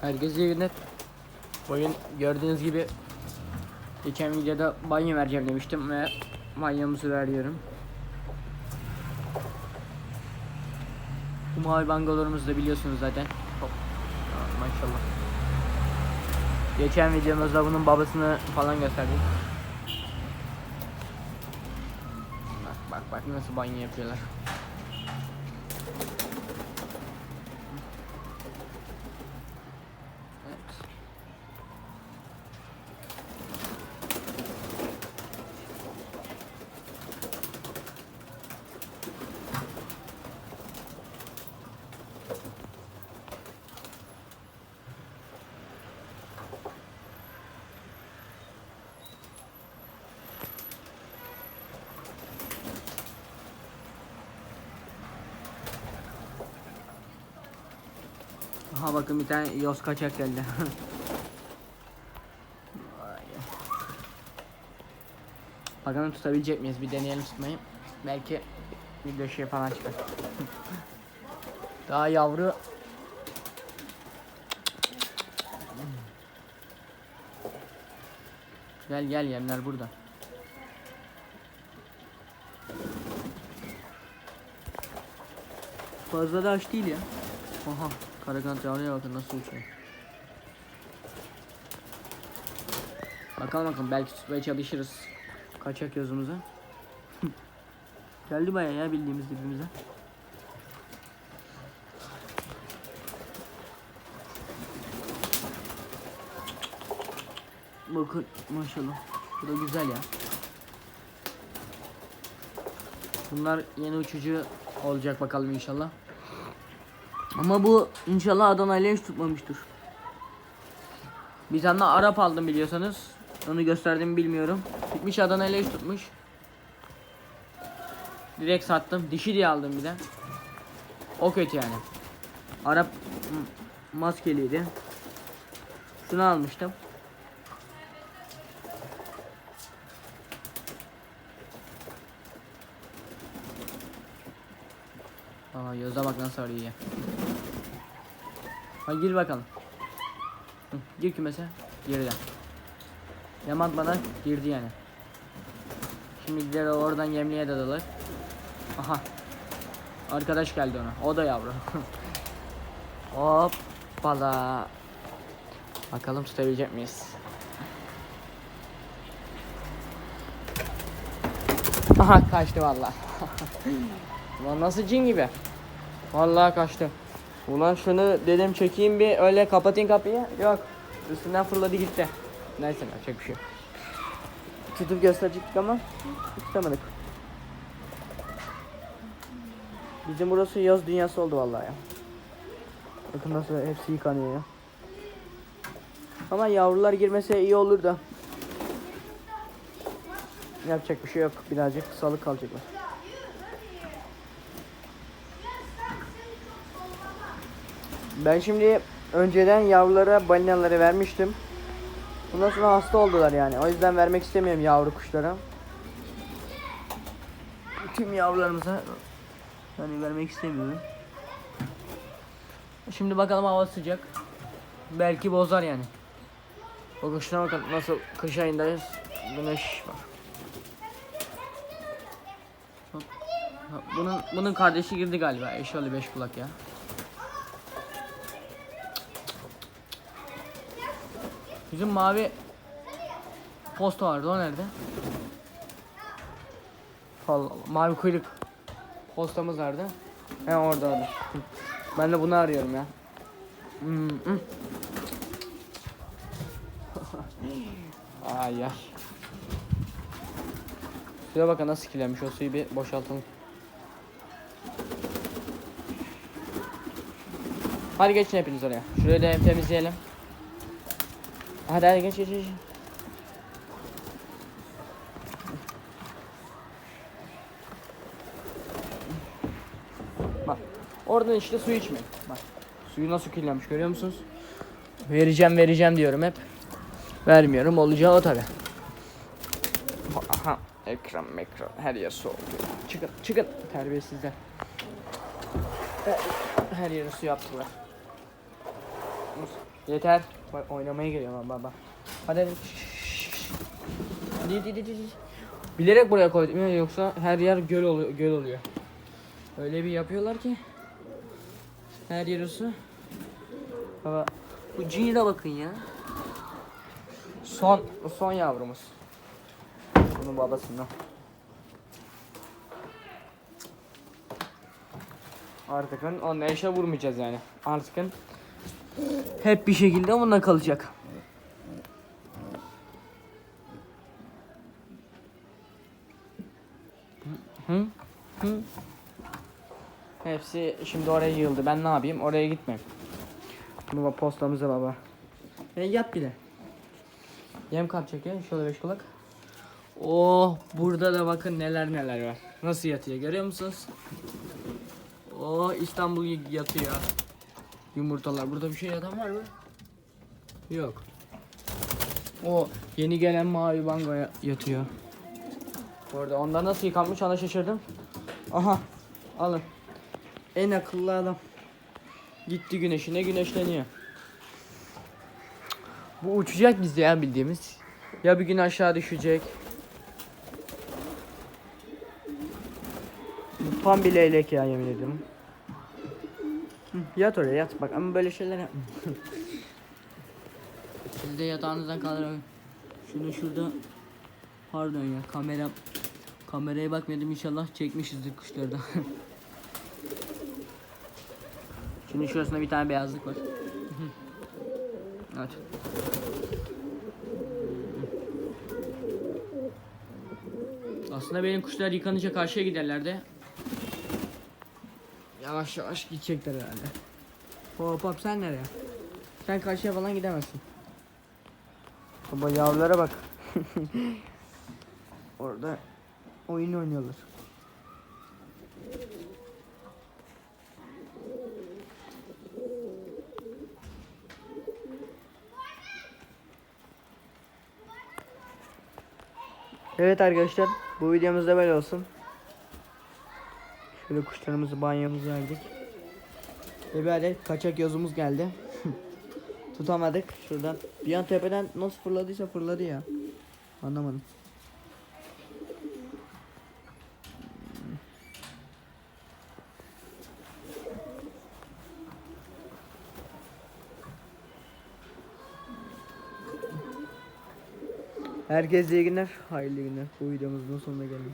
Herkese iyi günler. Bugün gördüğünüz gibi geçen videoda banyo vereceğim demiştim ve banyomuzu veriyorum. Bu mavi bangolarımızı da biliyorsunuz zaten. Hop. Maşallah. Geçen videomuzda bunun babasını falan gösterdik. Bak bak bak nasıl banyo yapıyorlar. Evet. Aha bakın bir tane yoz kaçak geldi. Bakalım tutabilecek miyiz? Bir deneyelim tutmayı. Belki video şey falan çıkar. Daha yavru. Gel gel yemler burada. Fazla da aç değil ya. Aha karakan yavruya bakın nasıl uçuyor. Bakalım bakalım belki tutmaya çalışırız. Kaçak gözümüze. Geldi baya ya bildiğimiz dibimize. Bakın maşallah. Bu da güzel ya. Bunlar yeni uçucu olacak bakalım inşallah. Ama bu inşallah Adana ile hiç tutmamıştır. Bir tane Arap aldım biliyorsanız. Onu gösterdim bilmiyorum. Gitmiş Adana ile hiç tutmuş. Direkt sattım. Dişi diye aldım bir de. O kötü yani. Arap maskeliydi. Şunu almıştım. Aa yoza bak nasıl arıyor. Hadi gir bakalım. Hı, gir kümese. Girdi. Yaman bana girdi yani. Şimdi gider oradan yemliğe de dalır. Aha. Arkadaş geldi ona. O da yavru. Hoppala. Bakalım tutabilecek miyiz? Aha kaçtı vallahi. Ulan nasıl cin gibi. Vallahi kaçtı. Ulan şunu dedim çekeyim bir öyle kapatayım kapıyı. Yok. Üstünden fırladı gitti. Neyse yapacak bir şey. Tutup gösterecektik ama tutamadık. Bizim burası yaz dünyası oldu vallahi ya. Bakın nasıl hepsi yıkanıyor ya. Ama yavrular girmese iyi olur da. Yapacak bir şey yok. Birazcık salık kalacaklar. Ben şimdi önceden yavrulara balinaları vermiştim. Bundan sonra hasta oldular yani. O yüzden vermek istemiyorum yavru kuşlara. Tüm yavrularımıza hani vermek istemiyorum. Şimdi bakalım hava sıcak. Belki bozar yani. O kuşuna bakın nasıl kış ayındayız. Güneş var. Bunun bunun kardeşi girdi galiba. Eşi oli beş kulak ya. Bizim mavi posta vardı o nerede? Allah Allah. Mavi kuyruk postamız vardı. He orada orada. Ben de bunu arıyorum ya. Hmm, hmm. ay ay. Suya bakın nasıl kirlenmiş o suyu bir boşaltalım. Hadi geçin hepiniz oraya. Şurayı da temizleyelim. Hadi hadi geç geç geç. Bak oradan işte su içmeyin. Bak suyu nasıl kirlenmiş görüyor musunuz? Vereceğim vereceğim diyorum hep. Vermiyorum olacağı o tabi. Aha ekran ekran her yer su oldu. Çıkın çıkın terbiyesizler. Her, yeri su yaptılar. Yeter. Bak oynamaya geliyor lan baba. Hadi hadi. Hadi hadi hadi. Bilerek buraya koydum ya yoksa her yer göl oluyor, göl oluyor. Öyle bir yapıyorlar ki her yeri su. Baba bu cini'de bakın ya. Son son yavrumuz. Bunun babasından. Artık onunla işe vurmayacağız yani. Artık hep bir şekilde onunla kalacak. Hı? Hı? Hepsi şimdi oraya yığıldı. Ben ne yapayım? Oraya gitmeyeyim. Baba postamıza baba. E yat bile. Yem kapacak ya şöyle beş kulak. Oh burada da bakın neler neler var. Nasıl yatıyor görüyor musunuz? Oh İstanbul yatıyor. Yumurtalar. Burada bir şey yatan var mı? Yok. O yeni gelen mavi bango ya- yatıyor. Orada onda nasıl yıkanmış ona şaşırdım. Aha alın. En akıllı adam. Gitti güneşine güneşleniyor. Bu uçacak bizde ya bildiğimiz. Ya bir gün aşağı düşecek. Tam bir leylek ya yemin ediyorum. Yat oraya yat bak ama böyle şeyler yapma. Siz de yatağınızdan kaldırın. Şunu şurada pardon ya kamera kameraya bakmadım inşallah çekmişizdir kuşları da. Şimdi şurasında bir tane beyazlık var. evet. Aslında benim kuşlar yıkanınca karşıya giderler de. Yavaş yavaş gidecekler herhalde. Hop hop sen nereye? Sen karşıya falan gidemezsin. Baba yavrulara bak. Orada oyun oynuyorlar. Evet arkadaşlar bu videomuz da böyle olsun. Şöyle kuşlarımızı banyomuzu verdik. Ve bir kaçak yazımız geldi. Tutamadık şuradan. Bir an tepeden nasıl fırladıysa fırladı ya. Anlamadım. Herkese iyi günler, hayırlı günler. Bu videomuzun sonuna geldik.